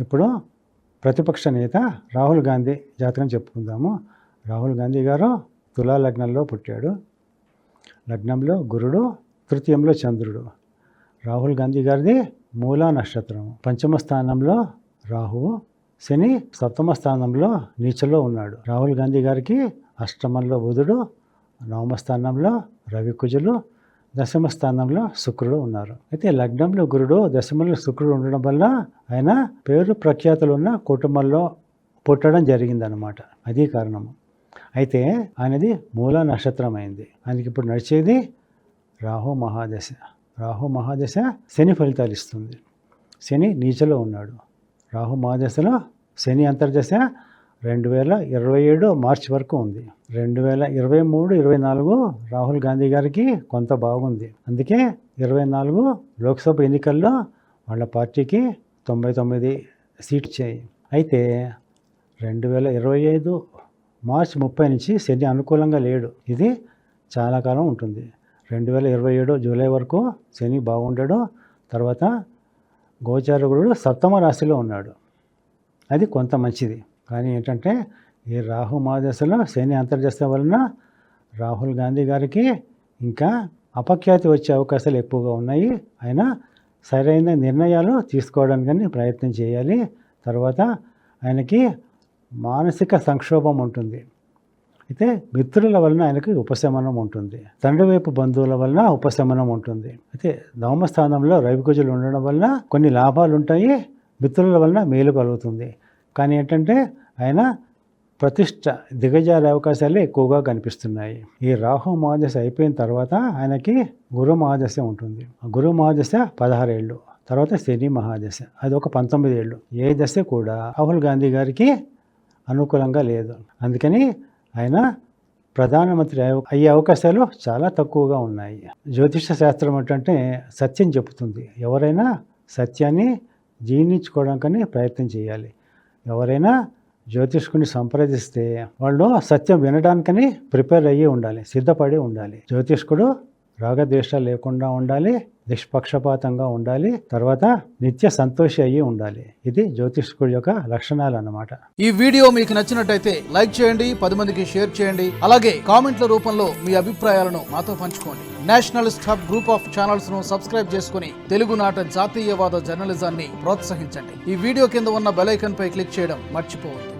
ఇప్పుడు ప్రతిపక్ష నేత రాహుల్ గాంధీ జాతకం చెప్పుకుందాము. రాహుల్ గాంధీ గారు తులా లగ్నంలో పుట్టాడు. లగ్నంలో గురుడు తృతీయంలో చంద్రుడు. రాహుల్ గాంధీ గారిది మూలా నక్షత్రం. పంచమ స్థానంలో రాహువు శని సప్తమ స్థానంలో నీచలో ఉన్నాడు. రాహుల్ గాంధీ గారికి అష్టమంలో బుధుడు నవమ స్థానంలో రవి కుజులు దశమ స్థానంలో శుక్రుడు ఉన్నారు. అయితే లగ్నంలో గురుడు దశమంలో శుక్రుడు ఉండడం వల్ల ఆయన పేరు ప్రఖ్యాతులు ఉన్న కుటుంబంలో పుట్టడం జరిగిందనమాట అది కారణము. అయితే ఆయనది మూల నక్షత్రం అయింది ఆయనకి ఇప్పుడు నడిచేది రాహు మహాదశ. రాహు మహాదశ శని ఫలితాలు ఇస్తుంది. శని నీచలో ఉన్నాడు. రాహు మహాదశలో శని అంతర్దశ రెండు వేల ఇరవై ఏడు మార్చి వరకు ఉంది. రెండు వేల ఇరవై మూడు ఇరవై నాలుగు రాహుల్ గాంధీ గారికి కొంత బాగుంది. అందుకే ఇరవై నాలుగు లోక్సభ ఎన్నికల్లో వాళ్ళ పార్టీకి తొంభై తొమ్మిది సీట్ చేయి అయితే రెండు వేల ఇరవై ఐదు మార్చి ముప్పై నుంచి శని అనుకూలంగా లేడు. ఇది చాలా కాలం ఉంటుంది. రెండు వేల ఇరవై ఏడు జూలై వరకు శని బాగుండడు. తర్వాత గోచారగుడు సప్తమ రాశిలో ఉన్నాడు. అది కొంత మంచిది. కానీ ఏంటంటే ఈ రాహు మహాదశలో శని అంతర్దశ వలన రాహుల్ గాంధీ గారికి ఇంకా అపఖ్యాతి వచ్చే అవకాశాలు ఎక్కువగా ఉన్నాయి. ఆయన సరైన నిర్ణయాలు తీసుకోవడానికి ప్రయత్నం చేయాలి. తర్వాత ఆయనకి మానసిక సంక్షోభం ఉంటుంది. అయితే మిత్రుల వలన ఆయనకి ఉపశమనం ఉంటుంది. తండ్రి వైపు బంధువుల వలన ఉపశమనం ఉంటుంది. అయితే దోమస్థానంలో రవికుజులు ఉండడం వలన కొన్ని లాభాలు ఉంటాయి మిత్రుల వలన మేలు కలుగుతుంది. కానీ ఏంటంటే ఆయన ప్రతిష్ట దిగజారే అవకాశాలు ఎక్కువగా కనిపిస్తున్నాయి. ఈ రాహు మహాదశ అయిపోయిన తర్వాత ఆయనకి గురు మహాదశ ఉంటుంది. గురు మహాదశ పదహారేళ్ళు తర్వాత శని మహాదశ అది ఒక పంతొమ్మిది ఏళ్ళు ఏ దశ కూడా రాహుల్ గాంధీ గారికి అనుకూలంగా లేదు. అందుకని ఆయన ప్రధానమంత్రి అయ్యే అవకాశాలు చాలా తక్కువగా ఉన్నాయి. జ్యోతిష శాస్త్రం ఏంటంటే సత్యం చెబుతుంది. ఎవరైనా సత్యాన్ని జీర్ణించుకోవడానికని ప్రయత్నం చేయాలి. ఎవరైనా జ్యోతిష్కుని సంప్రదిస్తే వాళ్ళు సత్యం వినడానికని ప్రిపేర్ అయ్యి ఉండాలి సిద్ధపడి ఉండాలి. జ్యోతిష్కుడు రాగద్వేషాలు లేకుండా ఉండాలి నిష్పక్షపాతంగా ఉండాలి తర్వాత నిత్య సంతోషి అయ్యి ఉండాలి. ఇది జ్యోతిష్కుడి యొక్క లక్షణాలు అన్నమాట ఈ వీడియో మీకు నచ్చినట్టయితే లైక్ చేయండి పది మందికి షేర్ చేయండి. అలాగే కామెంట్ల రూపంలో మీ అభిప్రాయాలను మాతో పంచుకోండి. నేషనల్ హబ్ గ్రూప్ ఆఫ్ ఛానల్స్ను సబ్స్క్రైబ్ చేసుకుని తెలుగునాట జాతీయవాద జర్నలిజాన్ని ప్రోత్సహించండి. ఈ వీడియో కింద ఉన్న బెలైకన్ పై క్లిక్ చేయడం మర్చిపోవద్దు.